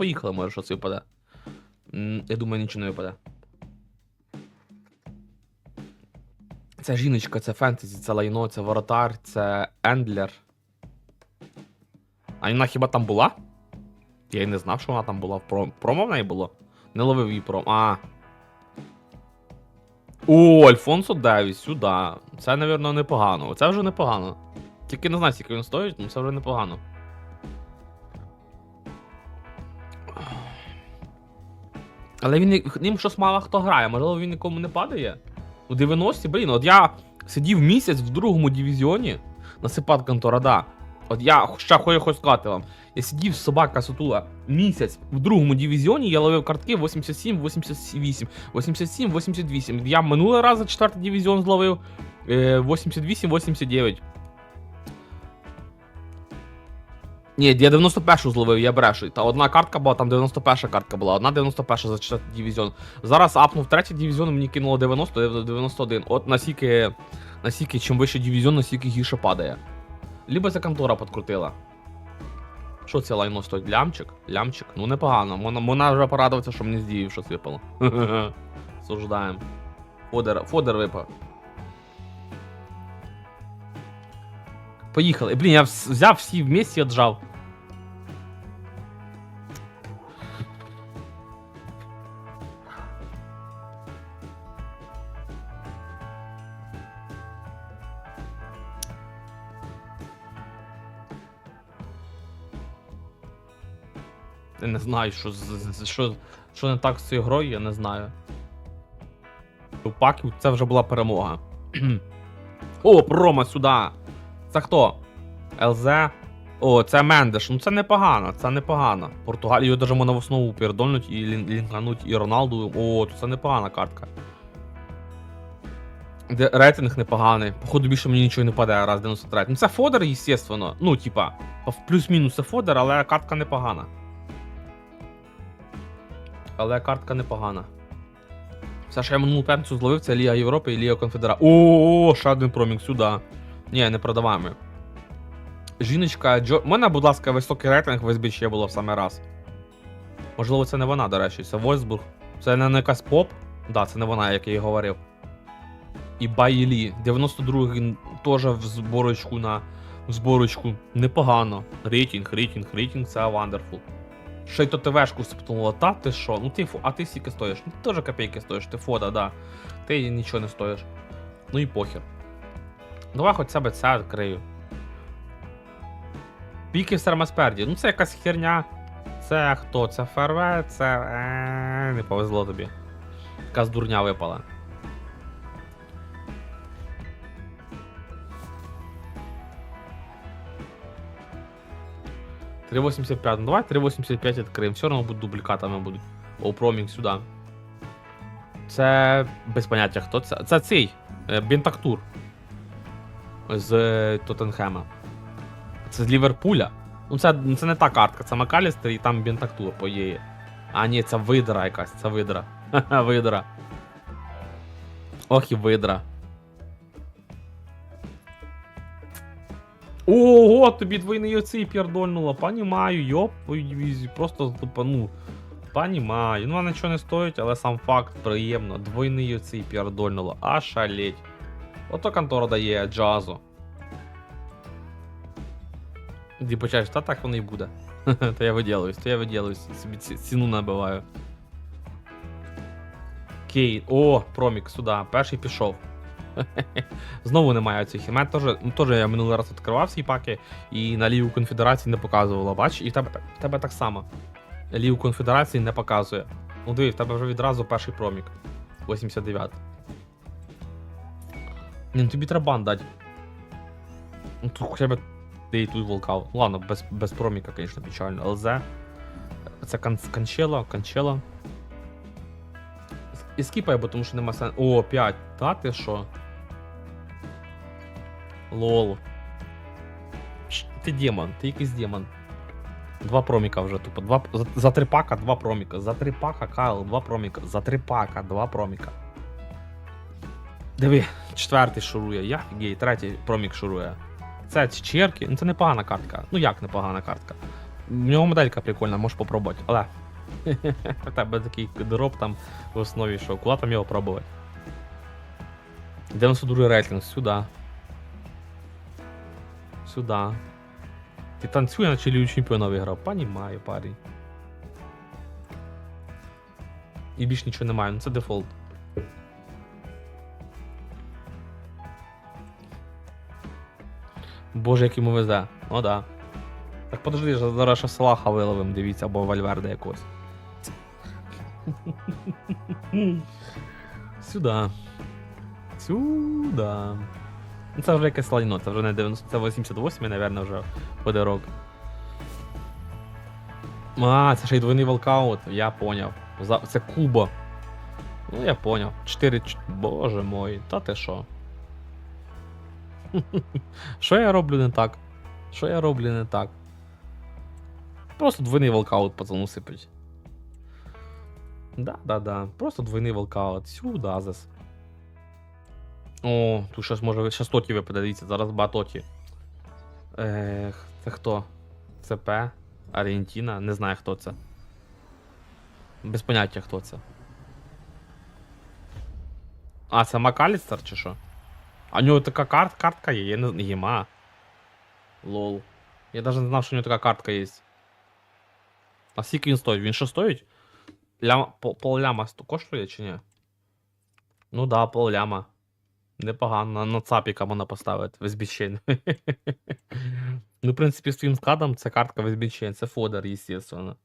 Поїхали, може, щось випаде. Я думаю, нічого не випаде. Це жіночка, це фентезі, це лайно, це воротар, це ендлер. А вона хіба там була? Я й не знав, що вона там була. Пром... промо в неї було? Не ловив її пром. А. О, Альфонсо Девіс, сюди. Це, напевно, непогано. Це вже непогано. Тільки не знаю, скільки він стоїть, але це вже непогано. Але він ним щось мало хто грає, можливо, він нікому не падає. У 90-ті, блін, от я сидів місяць в другому дивізіоні на Сипат Конторада. От я ще хочу хочу сказати вам. Я сидів собака сутула місяць в другому дивізіоні, я ловив картки 87, 88, 87, 88. Я минулий раз за четвертий дивізіон зловив е, 88, 89. Ні, я 91 зловив, я брешу. Та одна картка була, там 91-ша картка була, одна 91-ша за четвертий дивізіон. Зараз апнув третій дивізіон, мені кинуло 90, 91. От наскільки, наскільки чим вище дивізіон, настільки гірше падає. Либо ця контора підкрутила. Що це лайно стоїть? Лямчик? Лямчик? Ну непогано. Можна, можна вже порадуватися, що мені з діїв щось випало. Суждаємо. Фодер, Фодер випав. Поїхали. Блін, я взяв всі вместе і отжав. Я не знаю, що, що, що не так з цією грою, я не знаю. У це вже була перемога. О, промо сюди! Це хто? ЛЗ. О, це Мендеш. Ну це непогано, це непогано. Португалію даже можна в основу передольнуть і лін- лінкануть і Роналду. О, то це непогана картка. Де рейтинг непоганий. Походу більше мені нічого не падає, раз 93. Ну це фодер, естественно. Ну, типа, плюс-мінус це фодер, але картка непогана. Але картка непогана. Все, що я минулу п'ятницю зловив, це Ліга Європи і Ліга Конфедерації. О, ще один промік сюди. Ні, не продаваємо. Жіночка Джо. У мене, будь ласка, високий рейтинг в СБЧ було в саме раз. Можливо, це не вона, до речі, це Вольсбург. Це не якась поп. Да, це не вона, як я і говорив. І Байлі. 92-й теж в зборочку на в зборочку. Непогано. Рейтинг, рейтинг, рейтинг це wonderful. Ще й то ТВшку спитнула, та ти що? Ну ти фо, а ти скільки стоїш? Ну ти теж копійки стоїш, ти фода, да. Ти нічого не стоїш. Ну і похер. Давай хоч себе це відкрию. Піки в Сермасперді. Ну це якась херня. Це хто? Це ФРВ, це. Е, Не повезло тобі. Якась дурня випала. Три 85. Ну давай 385 відкриємо. Все одно будуть дублікатами будуть. О, промінг сюди. Це без поняття хто це. Це цей. е, Бентактур. З е, Тоттенхема. Це з Ліверпуля. Ну, це, це не та картка, це Макалістер і там Бентактур по її. А, ні, це видра якась, це видра. Видра. Ох і видра. Ого, тобі двойний оцей пірдольнуло. Понімаю, йоп. Просто ну. Понімаю. Ну, вона нічого не стоїть, але сам факт приємно. Двойний оцей пірдольнуло. А шалеть. Ото контора дає джазу. Ти почаєш, та так воно і буде. то я виділююсь, то я виділююсь, собі ціну набиваю. Окей, о, промік сюди, перший пішов. Знову немає цих. Теж, ну, теж я минулий раз відкривав ці паки і на Лігу Конфедерації не показувало. Бач, і в тебе, в тебе так само. Лігу Конфедерації не показує. Ну диви, в тебе вже відразу перший промік. 89. Ні, ну тобі треба бан дати. Ну тут хоча б ти і тут волкав. Ладно, без, без проміка, звісно, печально. ЛЗ. Це кан канчела, канчела. І скіпай, бо тому що нема сенсу. О, 5. Та ти що? Лол. Ти демон, ти якийсь демон. Два проміка вже тупо. Два, за, за три пака, два проміка. За три пака, Кайл, два проміка. За три пака, два проміка. Диви, четвертий шурує. Я гей, третій промік шурує. Це ці черки. Ну це непогана картка. Ну як непогана картка? В нього моделька прикольна, можеш попробувати. Але. У тебе такий дроп там в основі, що куди там його пробувати? 92 рейтинг, сюди. Сюди. Ти танцює, наче Лігу чемпіонів виграв. Понімаю, парень. І більш нічого немає, ну це дефолт. Боже, як йому везе. Ну да. Так подожди, зараз ще Салаха виловим, дивіться, або Вальверде якогось. Сюда. Сюда. Ну це вже якесь лайно, це вже не 90, це 88, напевно, вже подирок. А, це ще й двойний волкаут, я поняв. Це Куба. Ну, я поняв. 4. Боже мой, та ти що? Що я роблю не так? Що я роблю не так? Просто двойний волкаут пацану сипить. Да, да, да. Просто двойний волкаут. Сюди зас. О, тут щось може ще тоті випаде, зараз ба тоті. Ех, це хто? ЦП? Аргентина? Не знаю, хто це. Без поняття, хто це. А, це Макалістер чи що? А у нього така карт, картка є, я не. Єма. Лол. Я навіть не знав, що у нього така картка є. А скільки він стоїть? Він що стоїть? Ляма, пол, пол ляма коштує чи ні? Ну да, пол ляма. Непогано, на, цапіка можна поставити в ну, в принципі, з твоїм складом це картка в SBC, це фодер, естественно.